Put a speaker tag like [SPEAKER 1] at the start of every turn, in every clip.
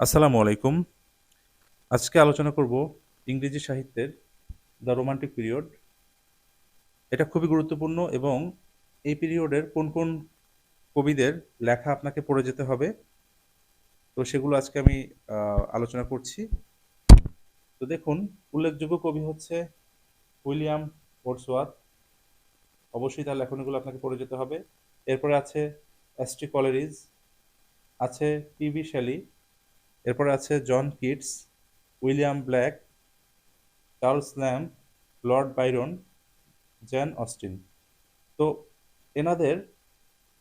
[SPEAKER 1] আসসালামু আলাইকুম। আজকে আলোচনা করব ইংরেজি সাহিত্যের দ্য রোমান্টিক পিরিয়ড। এটা খুবই গুরুত্বপূর্ণ এবং এই পিরিয়ডের কোন কোন কবিদের লেখা আপনাকে পড়ে যেতে হবে, তো সেগুলো আজকে আমি আলোচনা করছি। তো দেখুন, উল্লেখযোগ্য কবি হচ্ছে উইলিয়াম ওর্ডসওয়ার্থ। অবশ্যই তার লেখনীগুলো আপনাকে পড়ে যেতে হবে। এরপরে আছে অ্যাস্ট্রি কলেরিজ আছে পিবি শেলি এরপরে আছে John Keats, William Blake, Charles Lamb Lord Byron, Jane Austen. তো এনাদের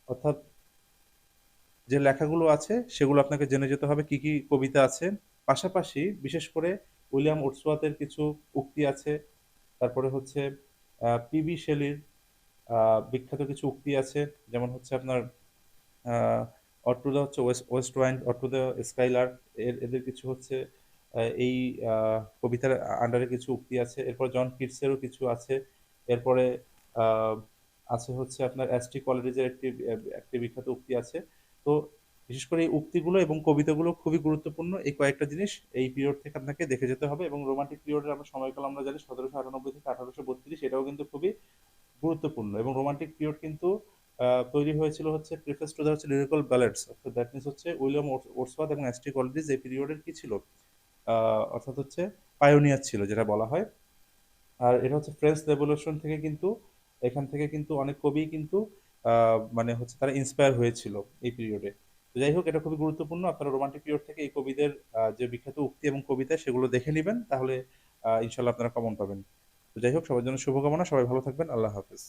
[SPEAKER 1] অর্থাৎ যে লেখাগুলো আছে, সেগুলো আপনাকে জেনে যেতে হবে কি কি কবিতা আছে। পাশাপাশি বিশেষ করে উইলিয়াম ওটসওয়াথের কিছু উক্তি আছে। তারপরে হচ্ছে পিবি শেলির বিখ্যাত কিছু উক্তি আছে। যেমন হচ্ছে আপনার অট্রুদা হচ্ছে ওয়েস্ট ওয়েস্ট ওয়াইন্ড অট্রুদা স্কাইলার এর, এদের কিছু হচ্ছে এই কবিতার আন্ডারে কিছু উক্তি আছে। এরপর জন কিটসেরও কিছু আছে। এরপরে আছে হচ্ছে আপনার অ্যাস্ট্রি কলেরিজের একটি একটি বিখ্যাত উক্তি আছে। তো বিশেষ করে এই উক্তিগুলো এবং কবিতাগুলো খুবই গুরুত্বপূর্ণ। এই কয়েকটা জিনিস এই পিরিয়ড থেকে আপনাকে দেখে যেতে হবে এবং রোমান্টিক পিরিয়ডের আমরা সময়কাল আমরা জানি, সতেরোশো আটানব্বই থেকে আঠারোশো বত্রিশ, এটাও কিন্তু খুবই গুরুত্বপূর্ণ। এবং রোমান্টিক পিরিয়ড কিন্তু তৈরি হয়েছিল হচ্ছে প্রিফেস টু দা হচ্ছে লিরিক্যাল অর্থাৎ দ্যাট মিনস হচ্ছে উইলিয়াম ওর্সওয়াথ এবং অ্যাস্ট্রি কলেরিজ এই পিরিয়ডের কি ছিল? অর্থাৎ হচ্ছে পায়োনিয়ার ছিল যেটা বলা হয়। আর এটা হচ্ছে ফ্রেঞ্চ রেভলিউশন থেকে কিন্তু, এখান থেকে কিন্তু অনেক কবি কিন্তু মানে হচ্ছে তারা ইন্সপায়ার হয়েছিল এই পিরিয়ডে তো যাই হোক, এটা খুবই গুরুত্বপূর্ণ। আপনারা রোমান্টিক পিরিয়ড থেকে এই কবিদের যে বিখ্যাত উক্তি এবং কবিতা, সেগুলো দেখে নেবেন, তাহলে ইনশাল্লাহ আপনারা কমন পাবেন। তো যাই হোক, সবার জন্য শুভকামনা। সবাই ভালো থাকবেন। আল্লাহ হাফেজ।